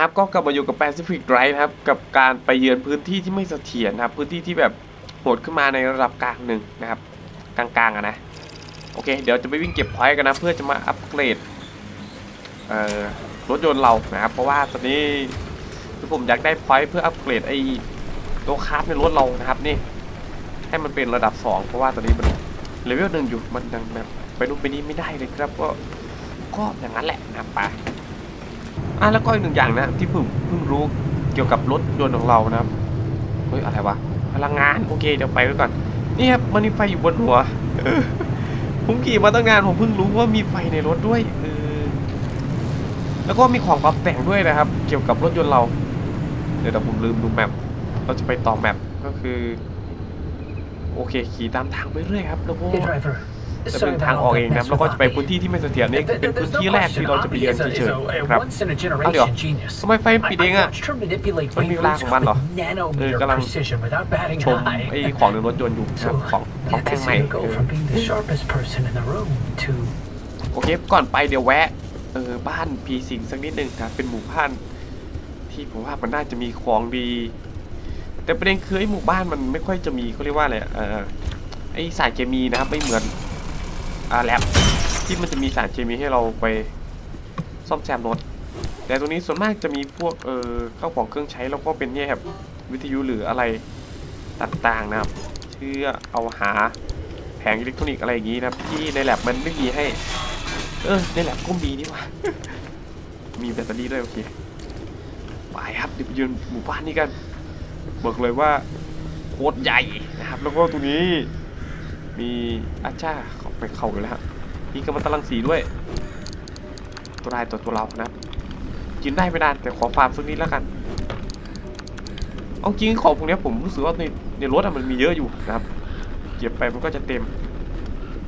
ครับก็กลับมาอยู่กับ Pacific Drive นะครับกับการไปเยือนพื้นที่ที่ไม่เสถียรนะครับ พื้นที่ที่แบบโหดขึ้นมาในระดับกลางหนึ่งนะครับ กลางๆอะนะโอเค เดี๋ยวจะไปวิ่งเก็บพอยต์กันนะ เพื่อจะมาอัปเกรดรถยนต์เรานะครับเพราะว่าตอนนี้คือผมอยากได้พอยต์เพื่ออัปเกรดไอ้ตัวคาราฟในรถเรานะครับนี่ ให้มันเป็นระดับ 2 เพราะว่าตอนนี้มันเลเวลหนึ่งอยู่มันยังแบบไปนู่นไปนี่ไม่ได้เลยครับก็ก็อย่างนั้นแหละนะครับไป อะแล้วก็อีกหนึ่งอย่างนะที่ผมเพิ่งรู้เกี่ยวกับรถยนต์ของเรานะครับเฮ้ยอะไรวะพลังงานโอเคเดี๋ยวไปไว้ก่อนนี่ครับมันมีไฟอยู่บนหัวผมขี่มาตั้งนานผมเพิ่งรู้ว่ามีไฟในรถด้วยเออแล้วก็มีของปรับแต่งด้วยนะครับ เกี่ยวกับรถยนต์เราเดี๋ยวเดี๋ยวผมลืมดูแมปเราจะไปต่อแมปก็คือ โอเคขี่ตามทางไปเรื่อยครับแล้วก็ Hey จะ sorry เป็นทาง about อ all อก that เองนะครับ mess แล้วก็ with จะไป Oppie. พื้นที่ที่ไม่เสถียรนี่ There- เป็น there- พื้น There's ที่ no แรกที่ question, เราจะไปเยือน Oppie is เฉ a, ย is a, ๆ a ครับ once in a เอาเดี๋ยว generation genius. ทำไมไฟปิดเอง I, อะ watched her manipulate มันมีเวลาของมันเหรอ with nanometer Ừ, cái lăng precision without batting ชม an ไอ้ eye. ของในรถยนต์อยู่ครับ So ของของ that แต่ง to ใหม่ see her เอ go อ from being the sharpest person in the room to โอเคก่อนไปเดี๋ยวแวะเออบ้านพีสิงสักนิดนึงครับเป็นหมู่บ้าน ที่ผมว่ามันน่าจะมีของดี แต่ประเด็นคือไอ้หมู่บ้านมันไม่ค่อยจะมีเขาเรียกว่าอะไรอะเออไอ้สารเคมีนะครับไม่เหมือน อ่าแลบที่มันจะมีสารเคมีให้เราไปซ่อมแซมรถ แต่ตรงนี้ส่วนมากจะมีพวกเออข้าวของเครื่องใช้แล้วก็เป็นเนี่ยครับวิทยุหรืออะไรต่างๆนะครับเพื่อเอาหาแผงอิเล็กทรอนิกส์อะไรอย่างนี้นะครับที่ในแลบมันไม่มีให้ เออในแลบก็มีนี่ว่ามีแบตเตอรี่ด้วยโอเคไปครับเดี๋ยวไปยืนหมู่บ้านนี้กันบอกเลยว่าโคตรใหญ่นะครับ แล้วก็ตรงนี้ มีอาจ้าเขาไปเข้าอยู่แล้วมีกำมันตรังสีด้วย ตัวรายตัวตัวเรานะครับกินได้ไม่นานแต่ขอฟาร์มสักนิดแล้วกัน เอาจริงของพวกนี้ผมรู้สึกว่าในในรถอะมันมีเยอะอยู่นะครับ เก็บไปมันก็จะเต็ม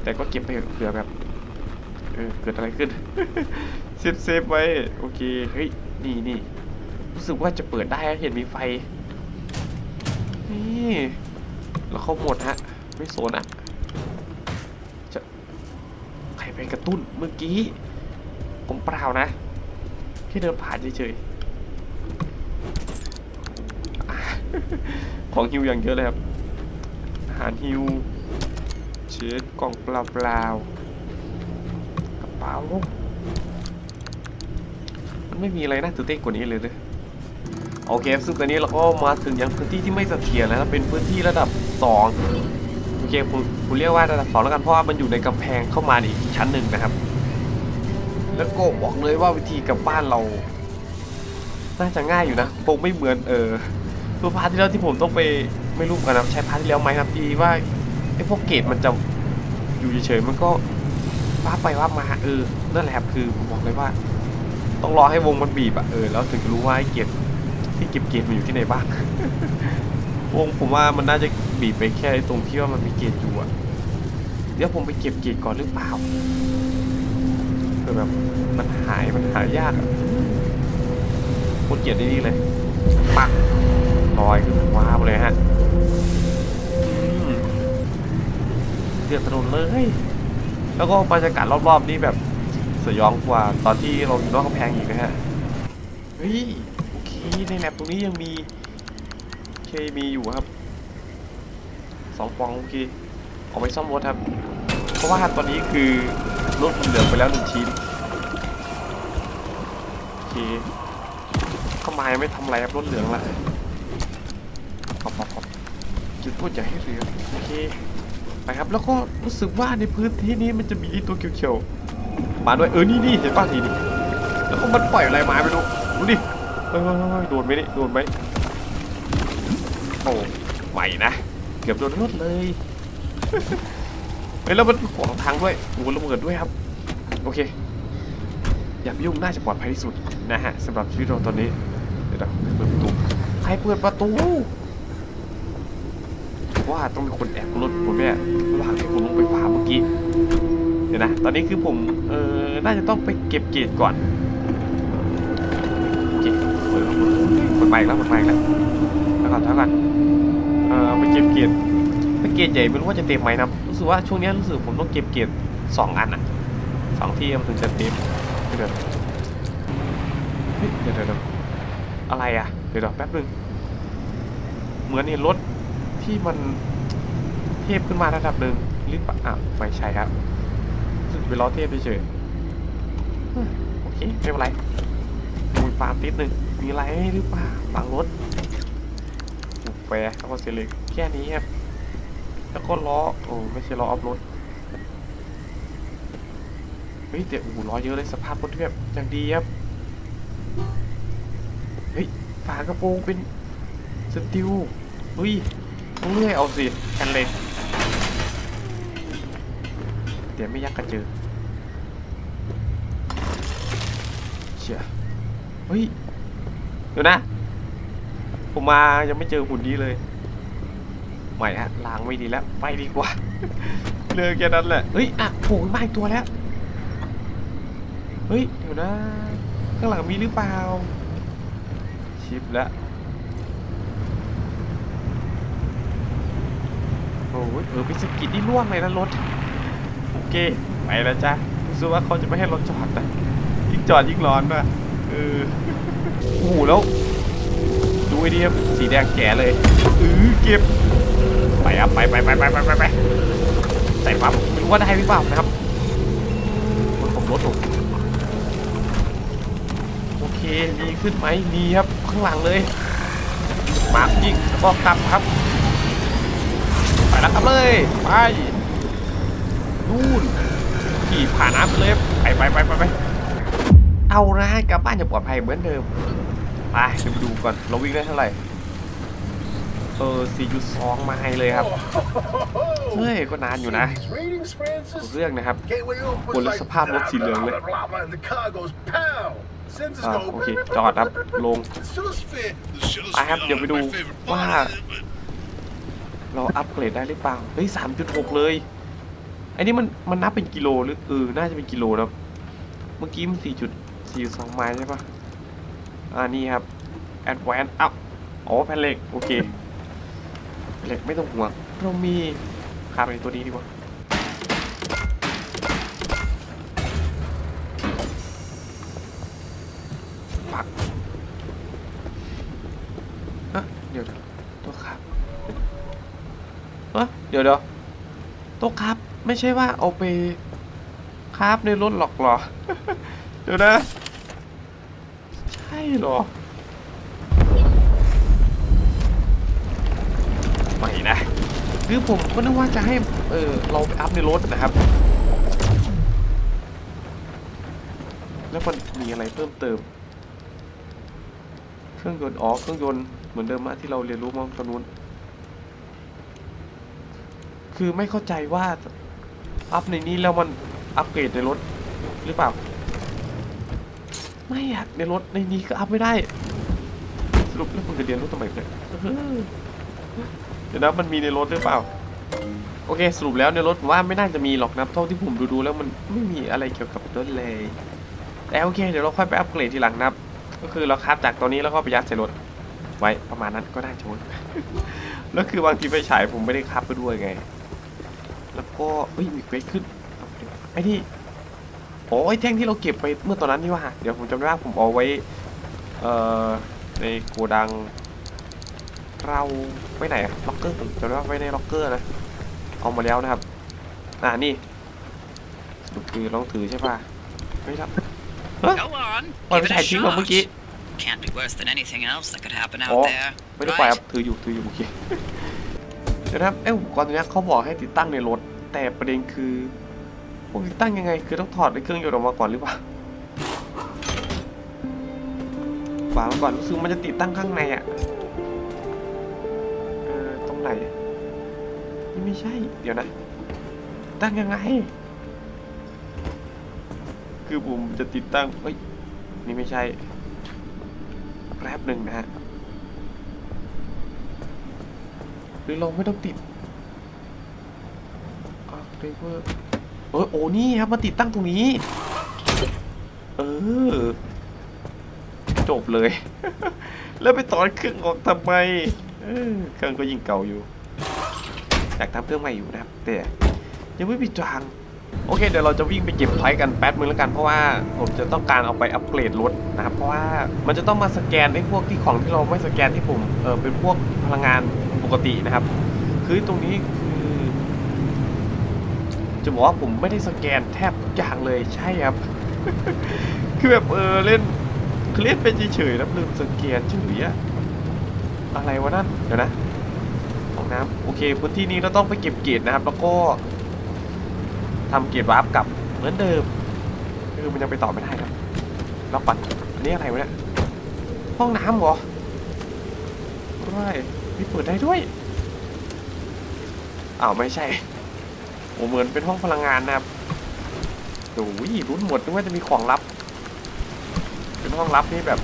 แต่ก็เก็บไปเผื่อแบบเออเกิดอะไรขึ้นเซฟเซฟไว้โอเคเฮ้ยนี่นี่รู้สึกว่าจะเปิดได้เห็นมีไฟนี่แล้วเขาหมดฮะไม่โซนอะจะ รไปกระตุ้นเมื่อกี้ ผมเปล่านะแค่เดินผ่านเฉยๆของฮิวอย่างเยอะเลยครับ อาหารฮิวเช็ดกล่องเปล่าๆกระเป๋ามันไม่มีอะไรน่าตื่นเต้นกว่านี้เลยเลยโอเค ซึ่งตอนนี้เราก็มาถึงยังพื้นที่ที่ไม่เสถียรแล้ว เป็นพื้นที่ระดับ 2 เคผมผมเรียกว่าระดับ2แล้วกันเพราะว่ามันอยู่ในกำแพงเข้ามาอีกชั้นหนึ่งนะครับ แล้วก็บอกเลยว่าวิธีกลับบ้านเรา น่าจะง่ายอยู่นะคงไม่เหมือนเออตัวพาร์ทที่แล้วที่ผมต้องไปไม่รู้กันนะใช้พาร์ทที่แล้วไหมครับที่ว่าไอ้พวกเกตมันจะอยู่เฉยๆมันก็ว่าไปว่ามาเออนั่นแหละครับคือผมบอกเลยว่า ต้องรอให้วงมันบีบอะเออแล้วถึงจะรู้ว่าไอ้เกตที่เก็บเกตมันอยู่ที่ไหนบ้าง วงผมว่ามันน่าจะบีบไปแค่ตรงที่ว่ามันมีเกตอยู่อะเดี๋ยวผมไปเก็บเกตก่อนหรือเปล่าเออแบบมันหายมันหายากอะโคตรเกียดนี่เลยปักลอยขึ้นมาว้าวเลยฮะเดือดถนนเลย แล้วก็บรรยากาศรอบๆนี่แบบสยองกว่าตอนที่เราอยู่นอกกำแพงอีกนะฮะ เฮ้ย โอเค ในแมปตรงนี้ยังมี เคมีอยู่ครับสองฟองโอเคเอาไปซ่อมรถครับ เพราะว่าตอนนี้คือรถมันเหลืองไปแล้วหนึ่งชิ้นโอเคข้ามายไม่ทำอะไรครับรถเหลืองละปอบปอบปอบจุดพูดอย่าให้เหลืองโอเคไปครับแล้วก็รู้สึกว่าในพื้นที่นี้มันจะมีตัวเขียวๆมาด้วยเออนี่นี่เห็นป่ะทีนี่แล้วก็มันปล่อยอะไรมาไม่รู้ดูดิเออโดนไหมนี่โดนไหม โอ้ไหวนะ เกือบโดนรถเลยเฮ้ยแล้วมันขวางทางด้วยโอ้ระเบิดด้วยครับ โอเค อย่าไปยุ่งน่าจะปลอดภัยที่สุดนะฮะสำหรับชีวิตเราตอนนี้ เดี๋ยวเปิดประตูใครเปิดประตู ว่าต้องมีคนแอบรถผมเนี่ยระหว่างที่ผมลงไปฟ้าเมื่อกี้ เดี๋ยวนะ ตอนนี้คือผม เออน่าจะต้องไปเก็บเกรดก่อน โอเคเปิด เปิดไมค์แล้วเปิดไมค์แล้วแล้วก่อนแล้วก่อนเออไปเก็บเกรดถ้าเกรดใหญ่ไม่รู้ว่าจะเต็มไหมนะรู้สึกว่าช่วงนี้รู้สึกผมต้องเก็บเกรดสองอันอะสองที่มันถึงจะเต็มเดี๋ยวเดี๋ยวเดี๋ยวอะไรอะเดี๋ยวเดี๋ยวแป๊บนึงเหมือนเห็นรถที่มันเทพขึ้นมาระดับหนึ่งหรือเปล่าอะไม่ใช่ครับรู้สึกเป็นล้อเทพเฉยๆเฮ้ยโอเคไม่เป็นไรมุยฟาร์มติดหนึ่ง มีอะไรหรือเปล่าบางรถโอ้แฟร์แล้วก็เซเล็กแค่นี้ครับแล้วก็ล้อโอ้ไม่ใช่ล้อออฟรถเฮ้ยแต่โอ้โหล้อเยอะเลยสภาพรถที่แบบอย่างดีครับเฮ้ยฝากระโปรงเป็นสติลเฮ้ยต้องเลื่อยเอาสิกันเลยเดี๋ยวไม่ยักกระเจอเชี่ยเฮ้ย เดี๋ยวนะ ผมมายังไม่เจอหุ่นนี้เลยใหม่ฮะล้างไม่ดีแล้ว ไปดีกว่า เลือกแค่นั้นแหละ เฮ้ย อะโผล่มาอีกตัวแล้ว เฮ้ย เดี๋ยวนะ ข้างหลังมีหรือเปล่า ชิปแล้วโอ้ยเออไปสกิดนี่ล่วงเลยนะรถ โอเค ไปแล้วจ้ะรู้สึกว่าเขาจะไม่ให้รถจอดนะยิ่งจอดยิ่งร้อนนะเออ โอ้โหแล้ว ดูไอ้นี่ครับสีแดงแก่เลยอือเก็บ ไปครับไปไปไปไปไปไปไปใส่ปั๊บไม่รู้ว่าได้หรือเปล่านะครับรถผมรถผมโอเคมีขึ้นไหมมีครับข้างหลังเลยมายิงแล้วก็กลับครับไปแล้วครับเลยไปนู่นขี่ผ่านน้ำไปเลยไปไปไปไปไป เอานะกลับบ้านจะปลอดภัยเหมือนเดิมไปเดี๋ยวไปดูก่อนเราวิ่งได้เท่าไหร่เออ4.2ไมล์เลยครับ เฮ้ย ก็นานอยู่นะ These ratings, Francis? เรื่องนะครับ Gateway open คน was ละ like สภาพรถสีเหลืองเลย blah, blah, blah, and the car goes pow. Sensors อ่า go โอเค จอดครับ ลง Stratosphere. ไปครับ เดี๋ยวไปดูว่า เราอัปเกรดได้หรือเปล่า เฮ้ย 3.6 เลยไอ้นี่มัน มันนับเป็นกิโลหรือ เออ น่าจะเป็นกิโลนะ เมื่อกี้มัน 4.42ไมล์ใช่ปะอ่านี่ครับ Advance อัพอ๋อแผ่นเหล็กโอเคเหล็กไม่ต้องห่วงเรามีคาร์บอนตัวนี้ดีกว่าปักฮะเดี๋ยวตัวครับเอะเดี๋ยวเดี๋ยวตัวครับ ไม่ใช่ว่าเอาไปคราบในรถหรอกหรอ เดี๋ยวนะ หรอ ไม่นะ คือผมก็นึกว่าจะให้ เออเราไปอัพในรถนะครับ แล้วมันมีอะไรเพิ่มเติม เครื่องยนต์อ๋อเครื่องยนต์เหมือนเดิมอะที่เราเรียนรู้มาตอนนู้น คือไม่เข้าใจว่าอัพในนี้แล้วมันอัปเกรดในรถหรือเปล่า ไม่อะในรถในนี้ก็อัพไม่ได้สรุปแล้วมันจะเรียนรู้ทำไมเนี่ยเออเดี๋ยวนะมันมีในรถหรือเปล่า โอเค สรุปแล้วในรถว่าไม่น่าจะมีหรอกนะเท่าที่ผมดูๆแล้วมันไม่มีอะไรเกี่ยวกับรถเลย แต่โอเค เดี๋ยวเราค่อยไปอัปเกรดทีหลังนับก็คือเราคับจากตัวนี้แล้วก็ไปยัดใส่รถไว้ประมาณนั้นก็ได้ชนแล้วคือบางทีไฟฉายผมไม่ได้คับไปด้วยไง แล้วก็เอ้ยมีเควสขึ้นไอ้ที่ โอ้ยแท่งที่เราเก็บไปเมื่อตอนนั้นนี่ว่าเดี๋ยวผมจำได้ว่าผมเอาไว้เอ่อในโกดัง เราไว้ไหนอะล็อกเกอร์ผมจำได้ว่าไว้ในล็อกเกอร์นะเอามาแล้วนะครับอ่านี่สรุปคือลองถือใช่ป่ะไม่รับ Go on. ปล่อยไป Give it ถ่าย a ทิ้งมาเมื่อกี้ shot. Can't be worse than anything else that could happen อ๋อ out there. ไม่ได้ปล่อยค Right? รับถืออยู่ถืออยู่โอเคเดี๋ยวนะครับเอ้ยอุปกรณ์ตัวเนี้ยเขาบอกให้ติดตั้งในรถ แต่ประเด็นคือ ผมติดตั้งยังไง คือต้องถอดในเครื่องยนต์ออกมาก่อนหรือเปล่าฝามาก่อนรู้สึกมันจะติดตั้งข้างในอะ เออ ตรงไหนนี่ไม่ใช่ เดี๋ยวนะ ตั้งยังไง คือผมจะติดตั้ง เฮ้ย นี่ไม่ใช่แป๊บหนึ่งนะฮะ หรือเราไม่ต้องติดอะเรเวอร์ เออโอ้นี่ครับมาติดตั้งตรงนี้ เออ จบเลย แล้วไปต่อเครื่องออกทำไมเครื่องก็ยิ่งเก่าอยู่อยากทำเครื่องใหม่อยู่นะครับ แต่ยังไม่มีทางโอเคเดี๋ยวเราจะวิ่งไปเก็บไพอยต์กันแป๊บนึงแล้วกันเพราะว่าผมจะต้องการเอาไปอัปเกรดรถนะครับเพราะว่ามันจะต้องมาสแกนไอ้พวกที่ของที่เราไม่สแกนที่ผมเออเป็นพวกพลังงานปกตินะครับ คือตรงนี้คือ จะบอกว่าผมไม่ได้สแกนแทบทุกอย่างเลยใช่ครับ คือแบบเออเล่นคือเล่นเป็นเฉยๆแล้วลืมสแกนเฉยอะอะไรวะนั่นเดี๋ยวนะห้องน้ำโอเคพื้นที่นี้เราต้องไปเก็บเกรดนะครับ แล้วก็ทำเกรดวาร์ปกลับเหมือนเดิมคือมันยังไปต่อไม่ได้ครับล็อกปัดอันนี้อะไรวะเนี่ยห้องน้ำเหรอไม่นี่เปิดได้ด้วยอ้าวไม่ใช่ อ้เหมือนเป็นห้องพลังงานนะครับโอ้ยรุ้นหมดนึกว่าจะมีของลับ เป็นห้องลับนี่แบบ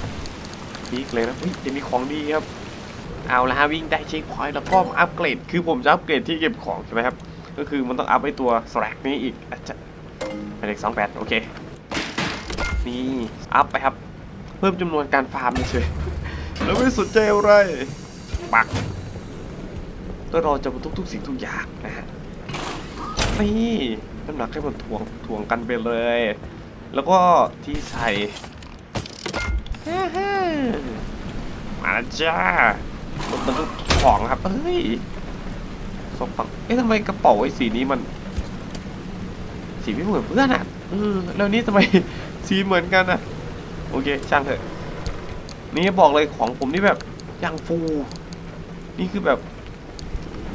พีคเลยนะอุ้ยจะมีของดีครับ เอาละฮะวิ่งได้เช็คพอยต์แล้วก็อัปเกรด คือผมจะอัปเกรดที่เก็บของใช่ไหมครับ ก็คือมันต้องอัพไอตัวสแลกนี้อีกอาจจะเป็นเลขสองแปดโอเค นี่อัพไปครับ เพิ่มจำนวนการฟาร์มเฉยแล้วไม่สนใจอะไรปักแล้วเราจะบรรทุกทุกสิ่งทุกอย่างนะฮะ นี่น้ำหนักให้มันถ่วงถ่วงกันไปเลย แล้วก็ที่ใส่ฮ่าฮ่ามาแล้วจ้ารถบรรทุกของครับเฮ้ยสองฝั่งเอ๊ะทำไมกระเป๋าไอ้สีนี้มัน สีไม่เหมือนเพื่อนอะเออแล้วนี่ทำไมสีเหมือนกันอะ โอเค ช่างเถอะ นี่บอกเลยของผมนี่แบบยังฟู นี่คือแบบ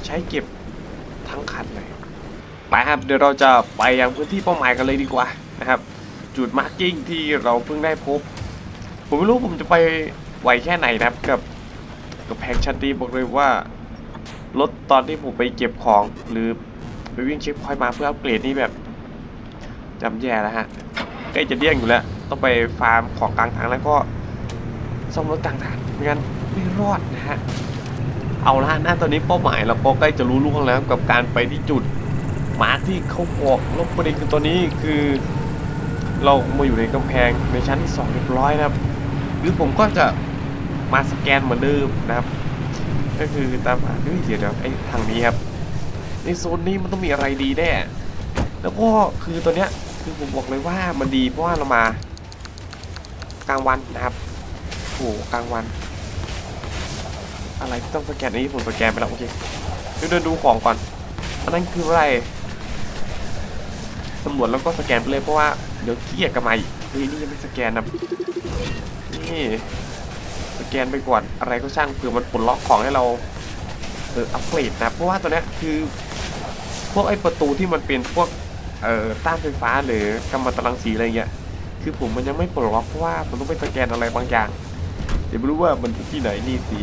ใช้เก็บทั้งคันเลย ไปครับเดี๋ยวเราจะไปยังพื้นที่เป้าหมายกันเลยดีกว่านะครับ จุดมาร์กิ้งที่เราเพิ่งได้พบ ผมไม่รู้ผมจะไปไหวแค่ไหนนะครับกับกับแพงชันดีบอกเลยว่ารถตอนที่ผมไปเก็บของหรือไปวิ่งเช็คพอยมาเพื่ออัปเกรดนี่แบบจำแย่แล้วฮะใกล้จะเดี้ยงอยู่แล้ว ต้องไปฟาร์มของกลางทางแล้วก็ซ่อมรถกลางทางไม่งั้นไม่รอดนะฮะเอาละหน้าตอนนี้เป้าหมายเราก็ใกล้จะรู้ล่วงแล้วกับการไปที่จุด มาร์คที่เขาบอกลบประเด็นคือตอนนี้คือ เรามาอยู่ในกำแพงในชั้นที่สองเรียบร้อยนะครับ หรือผมก็จะมาสแกนเหมือนเดิมนะครับ ก็คือตามหาเฮ้ยเดี๋ยวเดี๋ยวไอ้ทางนี้ครับ ในโซนนี้มันต้องมีอะไรดีแน่แล้วก็คือตัวเนี้ยคือผมบอกเลยว่ามันดีเพราะว่าเรามากลางวันนะครับโอ้กลางวัน อะไรที่ต้องสแกนอันนี้ผมสแกนไปแล้วโอเคเดี๋ยวดูของก่อนอันนั้นคืออะไร ตำรวจแล้วก็สแกนไปเลยเพราะว่าเดี๋ยวเกียกลับมาอีกเฮ้ยนี่ยังไม่สแกนนะนี่สแกนไปก่อนอะไรก็ช่างเผื่อมันปลดล็อกของให้เราเอออัปเกรดนะเพราะว่าตัวเนี้ยคือพวกไอ้ประตูที่มันเป็นพวกเอ่อต้านไฟฟ้าหรือกำมะตรังสีอะไรเงี้ยคือผมมันยังไม่ปลดล็อกเพราะว่ามันต้องไปสแกนอะไรบางอย่างเดี๋ยวไม่รู้ว่ามันอยู่ที่ไหนนี่สิ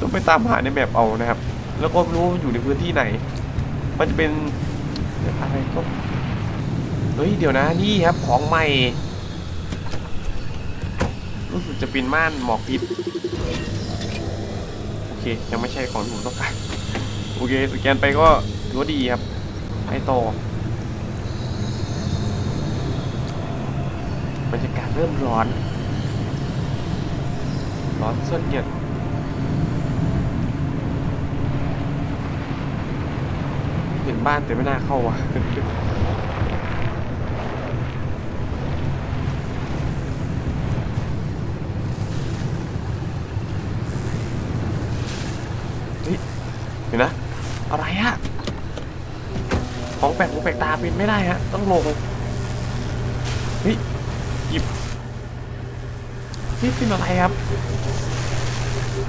ต้องไปตามหาในแมปเอานะครับ แล้วก็ไม่รู้อยู่ในพื้นที่ไหน มันจะเป็น อะไรก็เฮ้ย เดี๋ยวนะ นี่ครับ ของใหม่ รู้สึกจะเป็นม่านหมอกพิษ โอเค ยังไม่ใช่ของที่ผมต้องการ โอเค สแกนไปก็ถือว่าดีครับ ไปต่อบรรยากาศเริ่มร้อน ร้อนส้นเหยียดเห็น บ้านแต่ไม่น่าเข้าว่ะเฮ้ยเห็นนะ อะไรฮะ ของแปลกหูแปลกตาเป็นไม่ได้ฮะ ต้องลงเฮ้ยหยิบ นี่เป็นอะไรครับ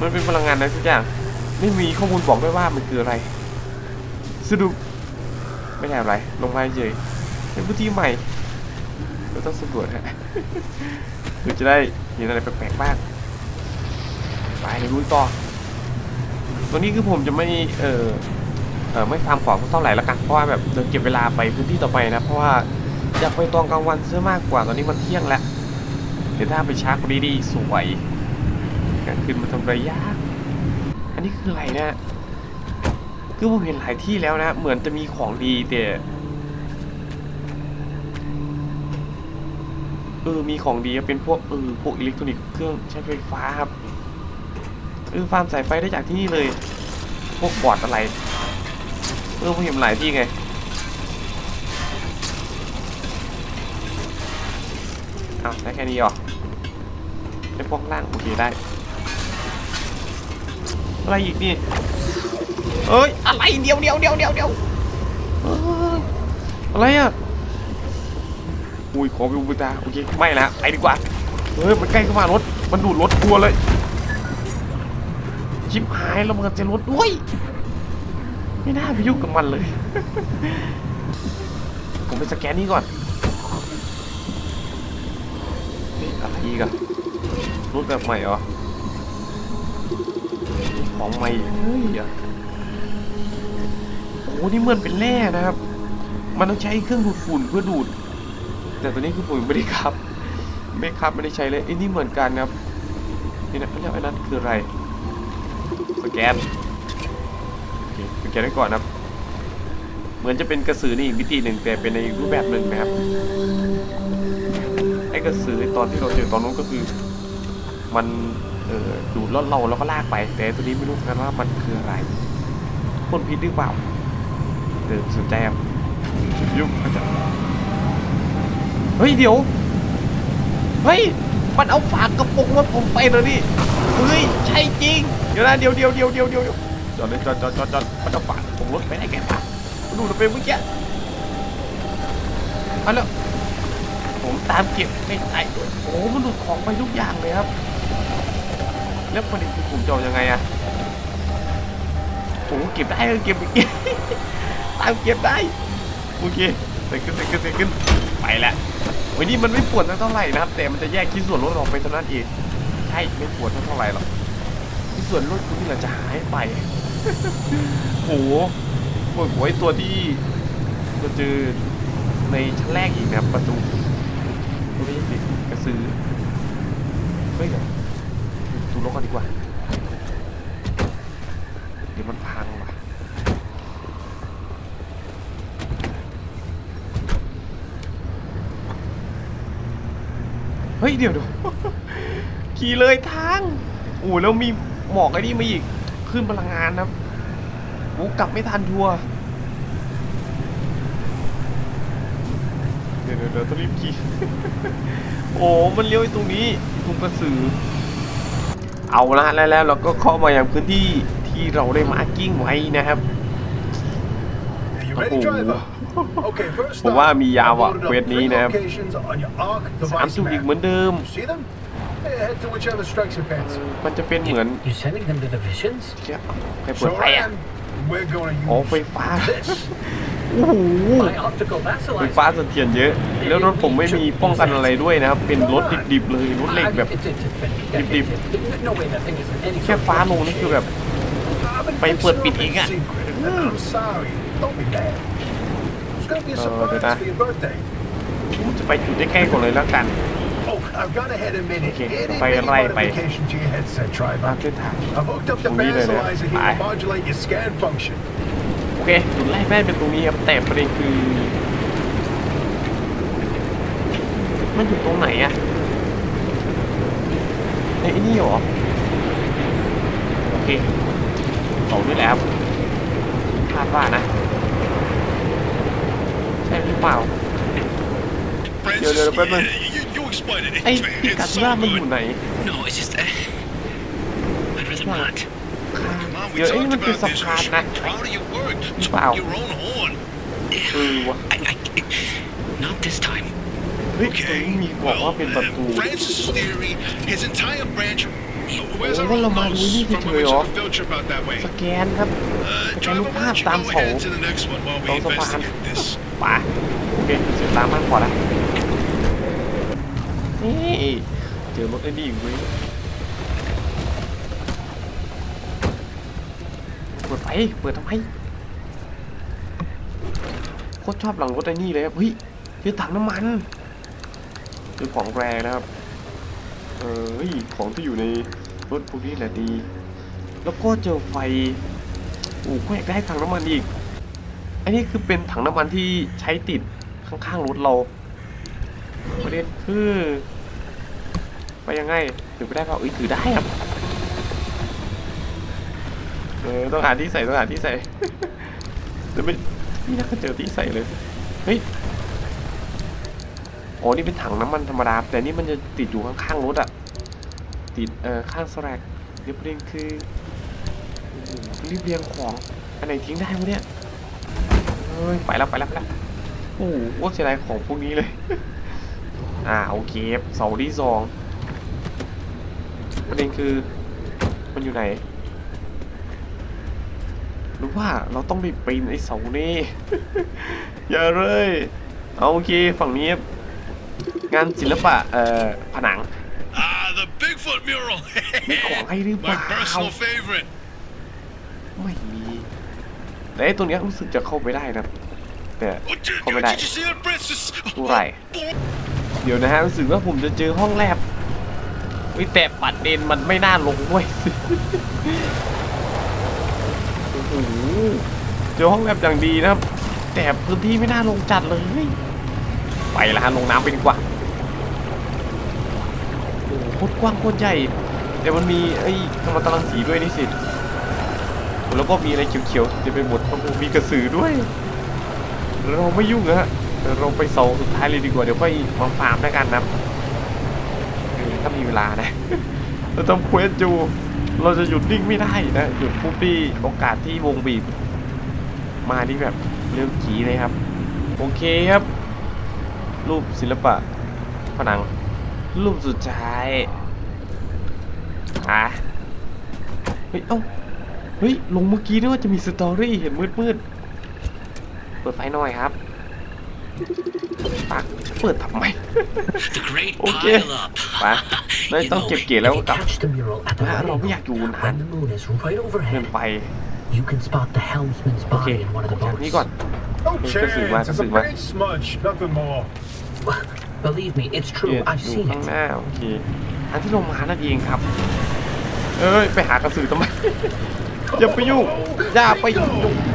มันเป็นพลังงานอะไรสักอย่าง ไม่มีข้อมูลบอกด้วยว่ามันคืออะไรสรุป ไม่ได้อะไรลงมาเฉยเป็นพื้นที่ใหม่เราต้องสำรวจฮะเพื่อจะได้เห็นอะไรแปลกๆบ้างไปลุยต่อตัวนี้คือผมจะไม่เออเออไม่ฟามของเท่าไหร่ละกันเพราะว่าแบบเดินเก็บเวลาไปพื้นที่ต่อไปนะเพราะว่าอยากไปตอนกลางวันเสื้อมากกว่าตอนนี้มันเที่ยงแล้วเดี๋ยวถ้าไปช้ากว่านี้ดีสวยกลางคืนมันทำไรยาก อันนี้คืออะไรเนะ คือผมเห็นหลายที่แล้วนะ เหมือนจะมีของดีแต่เออ มีของดีเป็นพวกเออพวกอิเล็กทรอนิกส์เครื่องใช้ไฟฟ้าครับ เออฟาร์มสายไฟได้จากที่นี่เลย พวกบอร์ดอะไร เออผมเห็นหลายที่ไง อ้าได้แค่นี้หรอได้พวกล่างโอเคได้ อะไรอีกนี่ เอ้ยอะไรเดียวเดียวเดียวเดียวเดียวเอ้ยอะไรอะอุ้ยขอไปอุปตาโอเคไม่นะไปดีกว่าเฮ้ยมันใกล้เข้ามารถมันดูดรถทัวร์เลย ชิบหายแล้วมันจะรถด้วย ไม่น่าไปยุ่งกับมันเลย ผมไปสแกนนี่ก่อนนี่อะไรอีกอะรถแบบใหม่เหรอของใหม่เฮ้ยอะโอ้ นี่เหมือนเป็นแร่นะครับ มันต้องใช้เครื่องดูดฝุ่นเพื่อดูด แต่ตัวนี้คือผมไม่ได้ครับ ไม่ครับไม่ได้ใช้เลยไอ้นี่เหมือนกันครับ นี่นะเขาเรียกว่าไอ้นั้นคืออะไร สแกนสแกนไว้ก่อนนะครับ เหมือนจะเป็นกระสือนี่อีกมิติหนึ่งแต่เป็นในรูปแบบหนึ่งนะครับ ไอ้กระสือตอนที่เราเจอตอนนู้นก็คือ มันเออดูดรถเราแล้วก็ลากไป แต่ตัวนี้ไม่รู้กันว่ามันคืออะไรพ่นพิษหรือเปล่า เออสนใจครับยุ่งอาจจะเฮ้ยเดี๋ยว เฮ้ย มันเอาฝากกระโปรงรถผมไปเลยนี่เฮ้ย ใช่จริง เดี๋ยวนะเดี๋ยวเดี๋ยวเดี๋ยวเดี๋ยวเดี๋ยวจอดเลยจอดจอดจอดจอดมันเอาฝากกระโปรงรถไปได้ไงวะมันดูดไปเมื่อกี้เอาแล้วผมตามเก็บไม่ไอ้โอ้มันดูดของไปทุกอย่างเลยครับ แล้วประเด็นคือผมจะเอายังไงอะผมก็เก็บได้ก็เก็บอีก ตามเก็บได้โอเคเสร็จขึ้นเสร็จขึ้นเสร็จขึ้นไปละวันนี้มันไม่ปวดเท่าไหร่นะครับ แต่มันจะแยกชิ้นส่วนรถออกไปเท่านั้นเองใช่ไม่ปวดเท่าไหร่หรอกชิ้นส่วนรถคุณนี่แหละจะหายไปโอ้โหปวดหัวไอตัวที่เราเจอในชั้นแรกอีกนะครับประตูไม่ใช่สิกระสือเฮ้ยเดี๋ยวดูรถกันดีกว่า เดี๋ยวมันพังว่ะ เฮ้ยเดี๋ยวเดี๋ยวขี่เลยทางโอ้แล้วมีหมอกไอ้นี่มาอีกขึ้นพลังงานนะครับโอ้กลับไม่ทันทัวร์เดี๋ยวเดี๋ยวต้องรีบขี่โอ้มันเลี้ยวไอ้ตรงนี้ตรงกระสือ เอาละแล้วแล้วเราก็เข้ามาอย่างพื้นที่ที่เราได้มาร์กิ้งไว้นะครับโอ้โห ผมว่า stop. มียาว I've อะ loaded up เวทนี้ three นะครับ locations on your Arc สาม device จุดอีก map. เหมือนเดิม You see them? Yeah, head to whichever strikes your fancy. มันจะเป็นเหมือน You're sending them to the visions? เชี่ยใครเปิด So ไฟอะ Ryan, we're going อ๋อ to ไฟ use ฟ้า this. โอ้โห My optical ไฟ vacillator. ฟ้าเสถียรเยอะ แล้วรถผมไม่มีป้องกันอะไรด้วยนะครับ เป็นรถดิบๆเลยรถเหล็ก I- แบบ it's- it's- it's- it's- Dip, dip. it's- No way that thing is any แค่ sort of ฟ้าลงนี่คือแบบ I've been ไปเปิด fixing ปิด up เอง in อะ secret. I'm sorry. Don't be mad. It's gonna be a Uh, surprise did I- for your birthday. ผมจะไปจุดใกล้ๆก่อนเลยแล้วกัน Oh, I've got to head a minute. Okay, Any bye, mini bye, bye. modification to your headset, ตาม driver. เส้นทาง I've hooked up the We'll leave it there. vansalizer here Bye. to modulate your scan function. โอเคจุดแรกได้เป็นตรงนี้ครับแต่ประเด็นคือ มันอยู่ตรงไหนอะในไอ้นี่เหรอ โอเคสองนี่แหละครับคาดว่านะ ใช่หรือเปล่า Francis, Yo, yo, yo, yeah, you, you explain it. ไอ้ It's, พิกัด it's ว่า so มันอยู่ good. ไหน No, it's just. Uh, I'd rather not. Come on, we เดี๋ยวไอ้นี่ talked มันคือ about สะ this. พาน You should นะ be proud of your work. Wow. Toot your own horn. เออวะ I, I, not this time. เฮ้ยตรงนี้ Okay. มีบอกว่า Well, เป็นประ uh, ตู Francis's theory, his entire branch. Where's Oh, our well, old man, we nose need from to when we go took off. a field trip out that way? สแกนครับ Uh, สแกนรู driver, ป why ภาพ don't you ตาม go เขา ahead to the next one while ตร we งสะพาน investigate this? ป่าโอเคเสียตามมากพอละนี่เจอรถไอ้นี่อีกเว้ยเปิดไฟเปิดทำไมโคตรชอบหลังรถไอ้นี่เลยครับเฮ้ยเจอถังน้ำมันเจอของแรงนะครับเออเฮ้ยของที่อยู่ในรถพวกนี้แหละดี แล้วก็เจอไฟโอ้ก็อยากได้ถังน้ำมันอีก อันนี้คือเป็นถังน้ำมันที่ใช้ติดข้างๆรถเราประเด็นคือไปยังไงถือไปได้เปล่าเอ้ยถือได้ครับเออต้องหาที่ใส่ต้องหาที่ใส่แต่ไม่ไม่น่าจะเจอที่ใส่เลยเฮ้ยโอ้นี่เป็นถังน้ำมันธรรมดาแต่นี่มันจะติดอยู่ข้างๆรถอะติดเอ่อข้างสแลกเดี๋ยวประเด็นคือรีบเรียงของอันไหนทิ้งได้วะเนี่ย ยไปแล้วไปแล้วไปแล้วโอ้โหโคตรเสียดายของพวกนี้เลย อ่าโอเคครับเสาที่สองประเด็นคือมันอยู่ไหนหรือว่าเราต้องไปปีนไอ้เสานี่ อย่าเลยเอาโอเคฝั่งนี้ครับงานศิลปะเอ่อผนัง Ah, the Bigfoot mural. มีของให้หรือเป My ล่า personal favorite. แต่ไอ้ตัวเนี้ยรู้สึกจะเข้าไปได้นะแต่เข้าไม่ได้ did you see that, Francis? ดูไรเดี๋ยวนะฮะรู้สึกว่าผมจะเจอห้องแลบวิแต่ปัดเดนมันไม่น่าลงด้วยโอ้โหเจอห้องแลบอย่างดีนะครับ แต่พื้นที่ไม่น่าลงจัดเลย ไปละฮะลงน้ำไปดีกว่าโอ้โหโคตรกว้างโคตรใหญ่ แต่มันมีไอ้กำมตรังสีด้วยนี่สิ แล้วก็มีอะไรเขียวๆเต็มไปหมดโอ้โหมีกระสือด้วย เราไม่ยุ่งอะฮะเราไปเสาสุดท้ายเลยดีกว่าเดี๋ยวค่อยมาฟาร์มแล้วกันนะถ้ามีเวลานะเราทำเควสอยู่เราจะหยุดนิ่งไม่ได้นะหยุดปุ๊บนี่โอกาสที่วงบีบ มานี่แบบเรื่องขีเลยครับ โอเคครับ รูปศิลปะผนัง รูปสุดท้ายอะเฮ้ยเอ้า เฮ้ย ลงเมื่อกี้ด้วยว่าจะมีสตอรี่เห็นมืดมืดๆเปิดไฟหน่อยครับปักเปิดทำไม The great Okay. pile up. ปะเราจะต้องเก็บเกี่ยวแล้ว If ก็ you กลับ catch the mural at the อะ right เราไม่อยากอยู่ angle, นาน when the moon is right เกิน overhead, ไป you can spot the helmsman's โอเค body in one of the จากนี้ boats. ก่อน No Hey, chance. Kasu, man, It's a Kasu, man. paint smudge, nothing more. Believe me, it's เกีย true. ร์ I've อยู่ seen ข้าง it. หน้าโอเคอันที่ลงมานั่นเองครับ เอ้ย ไปหากระสือทำไม อย่าไปยุ่งอย่าไปยุ่ง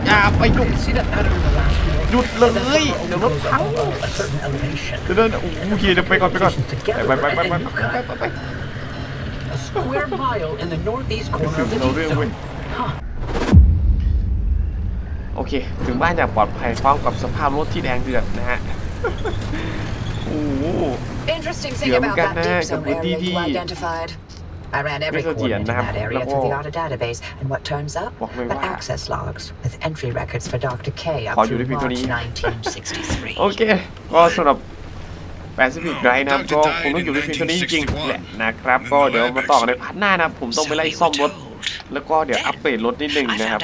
อย่าไปยุ่งหยุดเลยเดี๋ยวรถพังเดี๋ยวเดินโอ้โหโอเคเดี๋ยวไปก่อนไปก่อนไปไปไปไปไปไปไป A โอเค ถึงบ้านอย่างปลอดภัยพร้อมกับสภาพรถที่แดงเดือดนะฮะ โอ้เห Interesting thing about. I ran every This is the coordinate in end, that area Level- through the auto database, and what turns up? What we But want. access logs with entry records for Dr. K up ขออยู่ through ในเพียงเท่านี้ March 1963. โอเคก็สำหรับแปซิฟิกไรนะครับก็คงต้องอยู่ในเพียงเท่านี้จริงๆแหละนะครับ ก็เดี๋ยวมาต่อกันในพาร์ทหน้านะครับผมต้องไปไล่ซ่อมรถ แล้วก็เดี๋ยวอัปเกรดรถนิดนึงนะครับ